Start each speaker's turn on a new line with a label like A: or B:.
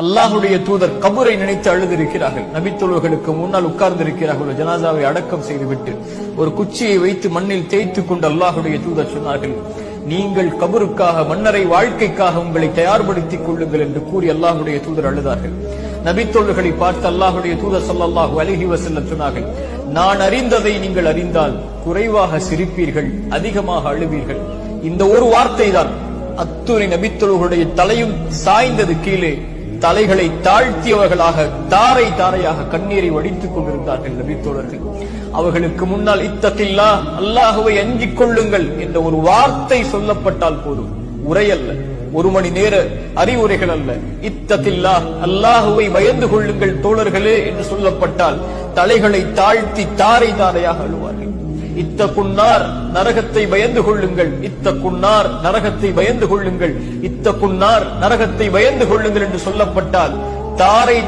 A: அல்லாஹுடைய தூதர் கபூரை நினைத்து அழுதிருக்கிறார்கள். நபித்தோழர்களுக்கு முன்னால் உட்கார்ந்திருக்கிறார்கள். இருக்கிறார்கள் ஜனாசாவை அடக்கம் செய்துவிட்டு ஒரு குச்சியை வைத்து மண்ணில் தேய்த்து கொண்டு அல்லாஹுடைய தூதர் சொன்னார்கள் நீங்கள் கபருக்காக மன்னரை வாழ்க்கைக்காக உங்களை தயார்படுத்திக் கொள்ளுங்கள் என்று கூறி அல்லாஹுடைய தூதர் அழுதார்கள். நபித்தோழர்களை பார்த்து அல்லாஹுடைய தூதர் சொல்லாஹு அலைஹி வஸல்லம் சொன்னார்கள் நான் அறிந்ததை நீங்கள் அறிந்தால் குறைவாக சிரிப்பீர்கள் அதிகமாக அழுவீர்கள். இந்த ஒரு வார்த்தை தான் அத்துணை நபித்தோழர்களுடைய தலையும் சாய்ந்தது கீழே தலைகளை தாழ்த்தியவர்களாக தாரை தாரையாக கண்ணீரை வடித்துக் கொண்டிருந்தார்கள் நபித்தோழர்கள் அவர்களுக்கு முன்னால் இத்தத்தில்லா அல்லாஹுவை அஞ்சிக் கொள்ளுங்கள் என்ற ஒரு வார்த்தை சொல்லப்பட்டால் போதும். உரையல்ல ஒரு மணி நேர அறிவுரைகள் அல்ல. இத்தத்தில்லா அல்லாஹுவை பயந்து கொள்ளுங்கள் தோழர்களே என்று சொல்லப்பட்டால் தலைகளை தாழ்த்தி தாரை தாரையாக அழுவார்கள். இத்த குன்னார் நரகத்தை பயந்து கொள்ளுங்கள். இத்த குன்னார் நரகத்தை பயந்து கொள்ளுங்கள். இத்த குன்னார் நரகத்தை பயந்து கொள்ளுங்கள் என்று சொல்லப்பட்டால் தாரை